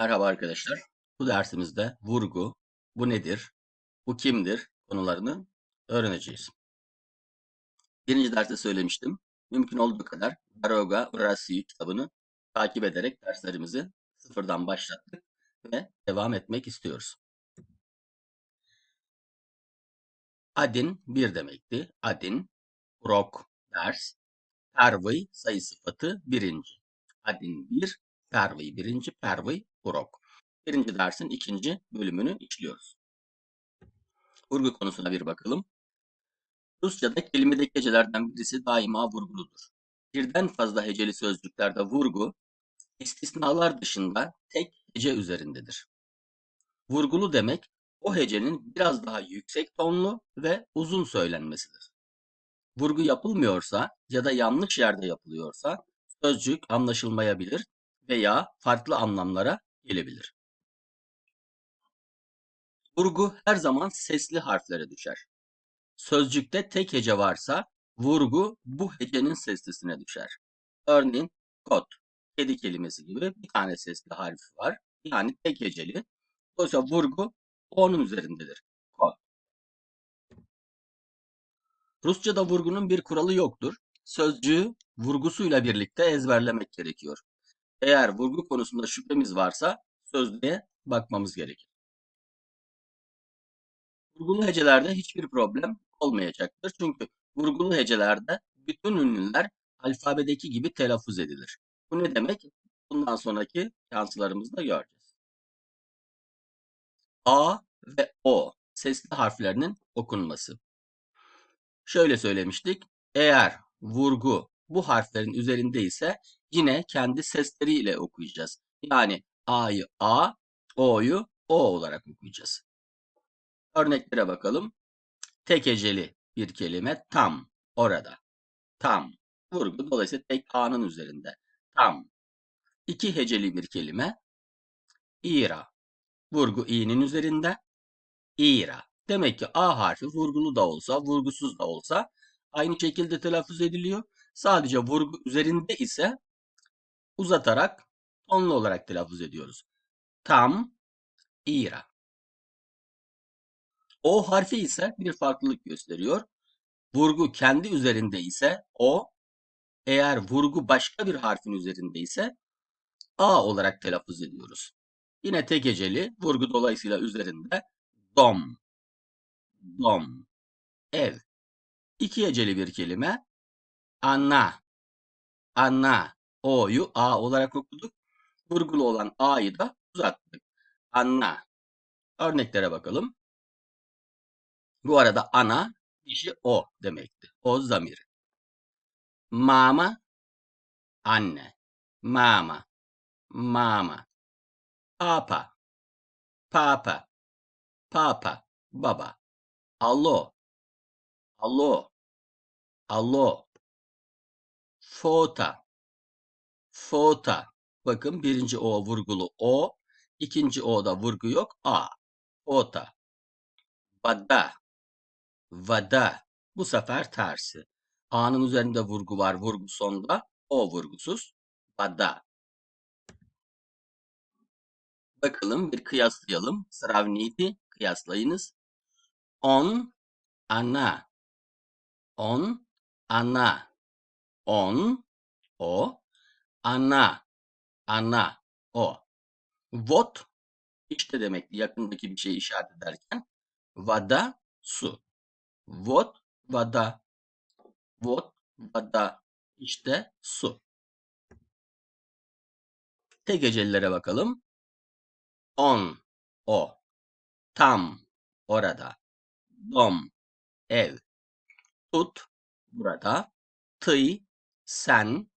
Merhaba arkadaşlar. Bu dersimizde vurgu, bu nedir, bu kimdir konularını öğreneceğiz. Birinci derste söylemiştim. Mümkün olduğu kadar Baroga Urasiu kitabını takip ederek derslerimizi sıfırdan başlattık ve devam etmek istiyoruz. Adin bir demekti. Adin, rok, ders, pervy sayı sıfatı birinci. Adin bir, pervy birinci, pervy urok. Birinci dersin ikinci bölümünü işliyoruz. Vurgu konusuna bir bakalım. Rusça'da kelimedeki hecelerden birisi daima vurguludur. Birden fazla heceli sözcüklerde vurgu, istisnalar dışında tek hece üzerindedir. Vurgulu demek, o hecenin biraz daha yüksek tonlu ve uzun söylenmesidir. Vurgu yapılmıyorsa ya da yanlış yerde yapılıyorsa sözcük anlaşılmayabilir veya farklı anlamlara gelebilir. Vurgu her zaman sesli harflere düşer. Sözcükte tek hece varsa vurgu bu hecenin seslisine düşer. Örneğin kot, kedi kelimesi gibi bir tane sesli harfi var. Yani tek heceli. Dolayısıyla vurgu onun üzerindedir. Kot. Rusça'da vurgunun bir kuralı yoktur. Sözcüğü vurgusuyla birlikte ezberlemek gerekiyor. Eğer vurgu konusunda şüphemiz varsa sözlüğe bakmamız gerekir. Vurgulu hecelerde hiçbir problem olmayacaktır. Çünkü vurgulu hecelerde bütün ünlüler alfabedeki gibi telaffuz edilir. Bu ne demek? Bundan sonraki yansılarımızda göreceğiz. A ve O sesli harflerinin okunması. Şöyle söylemiştik. Eğer vurgu bu harflerin üzerinde ise yine kendi sesleriyle okuyacağız. Yani A'yı A, O'yu O olarak okuyacağız. Örneklere bakalım. Tek heceli bir kelime tam orada. Tam. Vurgu dolayısıyla tek A'nın üzerinde. Tam. İki heceli bir kelime. İra. Vurgu i'nin üzerinde. İra. Demek ki A harfi vurgulu da olsa, vurgusuz da olsa aynı şekilde telaffuz ediliyor. Sadece vurgu üzerinde ise uzatarak tonlu olarak telaffuz ediyoruz. Tam, ira. O harfi ise bir farklılık gösteriyor. Vurgu kendi üzerinde ise o, eğer vurgu başka bir harfin üzerinde ise a olarak telaffuz ediyoruz. Yine tek heceli, vurgu dolayısıyla üzerinde dom, dom, ev. İki heceli bir kelime, anna, anna, o'yu a olarak okuduk. Vurgulu olan a'yı da uzattık. Anna. Örneklere bakalım. Bu arada ana dişi o demekti. O zamiri. Mama anne. Mama. Mama. Papa. Papa. Papa. Baba. Allo. Allo. Allo. Fota. Fota. Bakın birinci O vurgulu O. ikinci O'da vurgu yok. A. Fota. Vada. Vada. Bu sefer tersi. A'nın üzerinde vurgu var. Vurgu sonda. O vurgusuz. Vada. Bakalım bir kıyaslayalım. Sravniti kıyaslayınız. On ana. On ana. On o ana. Ana o. Vot işte demek yakındaki bir şeyi işaret ederken vada su. Vot vada. Vot vada. İşte su. Tek hecelilere bakalım. On o. Tam orada. Dom ev. Tut burada. Tıy sen.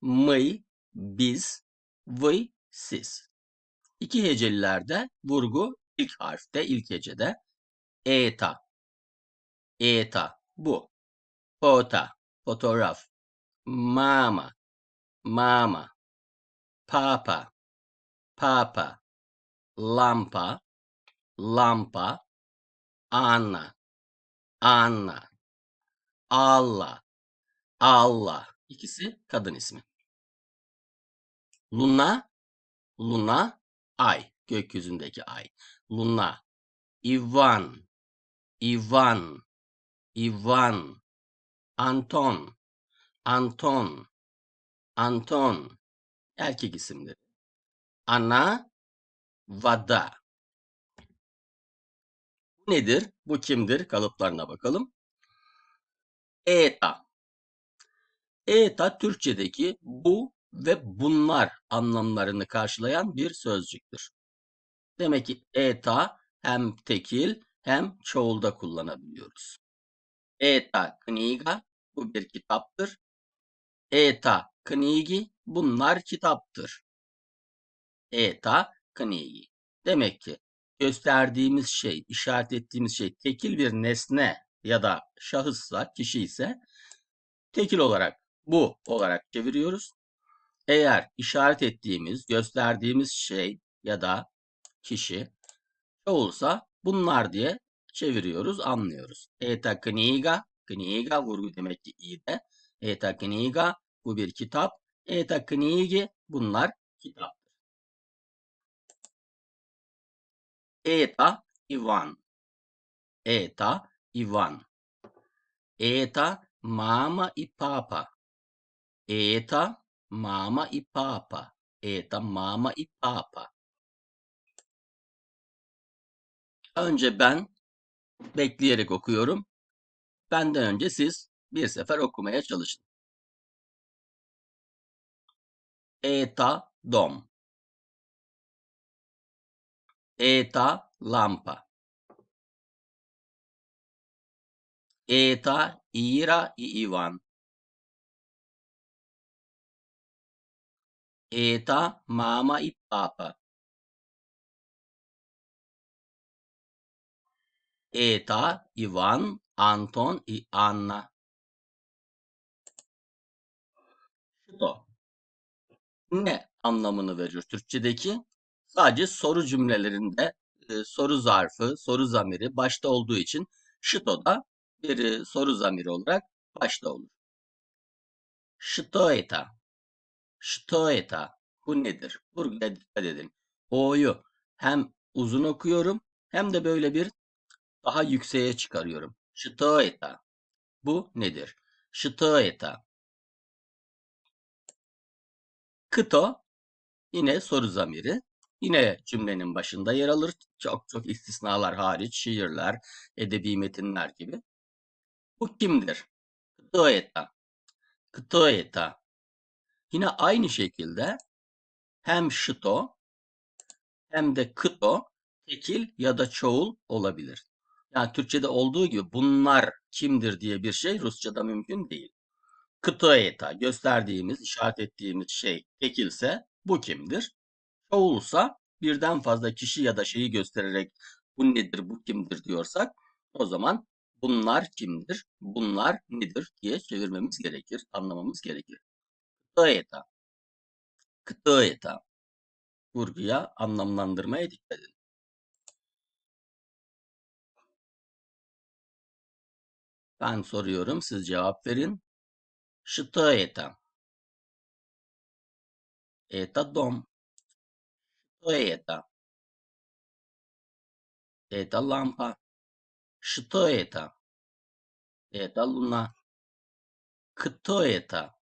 Mıy biz. Vıy siz. İki hecelilerde vurgu ilk harfte, ilk hecede. Eta. Eta. Bu. Fota. Fotoğraf. Mama. Mama. Papa. Papa. Lampa. Lampa. Anna. Anna. Allah. Allah. İkisi kadın ismi. Luna, Luna, Ay. Gökyüzündeki ay. Luna. Ivan. Ivan. Ivan. Anton. Anton. Anton. Erkek isimleri. Ana. Vada. Bu nedir? Bu kimdir? Kalıplarına bakalım. Eta. Eta Türkçedeki bu ve bunlar anlamlarını karşılayan bir sözcüktür. Demek ki eta hem tekil hem çoğulda kullanabiliyoruz. Eta kniga bu bir kitaptır. Eta knigi bunlar kitaptır. Eta knigi. Demek ki gösterdiğimiz şey, işaret ettiğimiz şey tekil bir nesne ya da şahıssa, kişi ise tekil olarak bu olarak çeviriyoruz. Eğer işaret ettiğimiz, gösterdiğimiz şey ya da kişi çoğulsa bunlar diye çeviriyoruz, anlıyoruz. Eta kniga, kniga vurgu demek ki iyi de. Eta kniga bu bir kitap. Eta knigi bunlar kitaptır. Eta Ivan. Eta Ivan. Eta mama i papa. Eta mama i papa. Eta mama i papa. Önce ben bekleyerek okuyorum. Benden önce siz bir sefer okumaya çalışın. Eta dom. Eta lampa. Eta ira i Ivan. Eta mama i papa. Eta Ivan, Anton i Anna. Şuto. Ne anlamını verir Türkçedeki? Sadece soru cümlelerinde e, soru zarfı, soru zamiri başta olduğu için şito da bir e, soru zamiri olarak başta olur. Ştoeta. Ştoeta. Bu nedir? Buraya dikkat edin. O'yu hem uzun okuyorum hem de böyle bir daha yükseğe çıkarıyorum. Ştoeta. Bu nedir? Ştoeta. Kıto yine soru zamiri. Yine cümlenin başında yer alır. Çok çok istisnalar hariç şiirler, edebi metinler gibi. Bu kimdir? Kıtoeta. Kıtoeta. Yine aynı şekilde hem şito hem de kıto tekil ya da çoğul olabilir. Yani Türkçe'de olduğu gibi bunlar kimdir diye bir şey Rusça'da mümkün değil. Kıtoeta gösterdiğimiz, işaret ettiğimiz şey tekilse bu kimdir? Çoğulsa birden fazla kişi ya da şeyi göstererek bu nedir, bu kimdir diyorsak o zaman bunlar kimdir, bunlar nedir diye çevirmemiz gerekir, anlamamız gerekir Kıtoeta. Kıtoeta. Vurguya, anlamlandırmaya dikkat edin. Ben soruyorum, siz cevap verin. Что это? Это дом. Что это? Это лампа. Что это? Это луна. Кто это?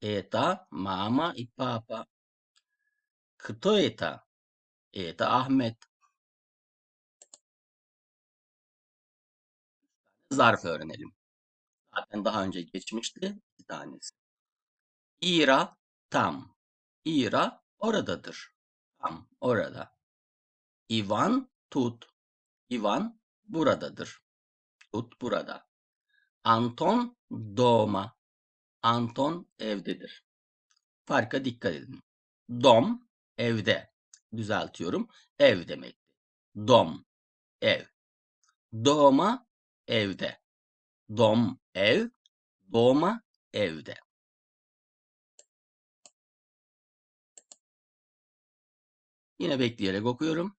Это мама и папа. Кто это? Это Ahmet. Zarf öğrenelim. Zaten daha önce geçmişti. Bir tanesi. İra tam. İra oradadır. Tam orada. Ivan tut. Ivan buradadır. Tut burada. Anton doğma. Anton evdedir. Farka dikkat edin. Dom evde. Düzeltiyorum. Ev demekti. Dom ev. Doğma evde. Dom ev. Doğma evde. Yine bekleyerek okuyorum.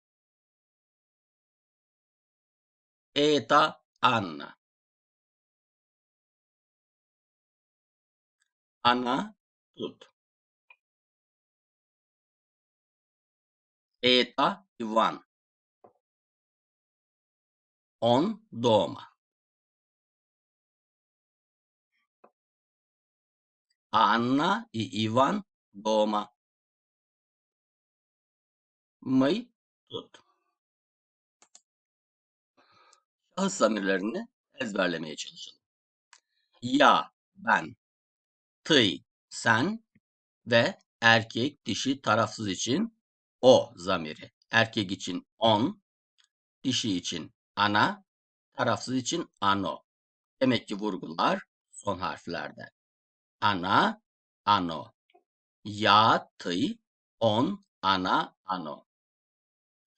Eta Anna. Ana tut. Это Иван. Он дома. Анна и Иван дома. Мы тут. Şahıs zamirlerini ezberlemeye çalışalım. Ya, ben, tı, sen ve erkek dişi tarafsız için o zamiri. Erkek için on, dişi için ana, tarafsız için ano. Demek ki vurgular son harflerde. Ana, ano. Ya, tı, on, ana, ano.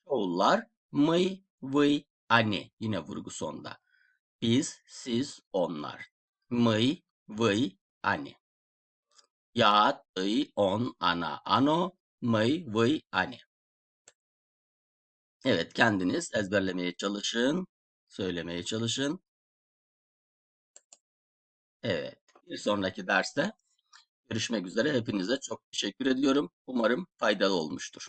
Çoğullar mı, vı, ani. Yine vurgu sonda. Biz, siz, onlar. Mı, vı, ani. Ya, tı, on, ana, ano. Mı, vı, ani. Evet, kendiniz ezberlemeye çalışın. Söylemeye çalışın. Evet. Bir sonraki derste görüşmek üzere. Hepinize çok teşekkür ediyorum. Umarım faydalı olmuştur.